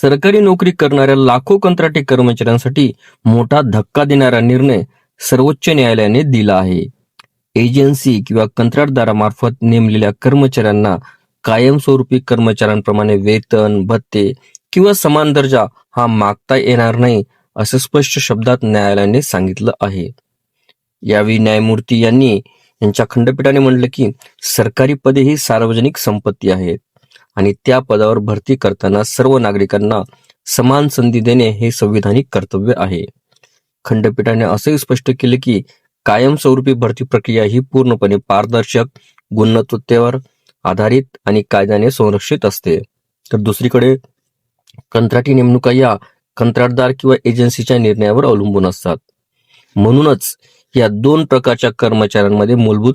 सरकारी नोकरी करणाऱ्या लाखो कंत्राटी कर्मचाऱ्यांसाठी मोठा धक्का देणारा निर्णय सर्वोच्च न्यायालयाने दिला आहे. एजन्सी किंवा कंत्राटदारामार्फत नेमलेल्या कर्मचाऱ्यांना कायमस्वरूपी कर्मचाऱ्यांप्रमाणे वेतन भत्ते किंवा समान दर्जा हा मागता येणार नाही असं स्पष्ट शब्दात न्यायालयाने सांगितलं आहे. यावेळी न्यायमूर्ती यांनी यांच्या खंडपीठाने म्हटलं की सरकारी पदे ही सार्वजनिक संपत्ती आहेत. आणि त्या पदावर भरती करताना सर्व नागरिकांना समान संधी देणे हे संविधानिक कर्तव्य आहे. खंडपीठाने असंही स्पष्ट केले की कायमस्वरूपी भरती प्रक्रिया ही पूर्णपणे पारदर्शक गुणवत्तेवर आधारित आणि कायद्याने संरक्षित असते. तर दुसरीकडे कंत्राटी नेमणुका या कंत्राटदार किंवा एजन्सीच्या निर्णयावर अवलंबून असतात. म्हणूनच या दोन प्रकारच्या कर्मचाऱ्यांमध्ये मूलभूत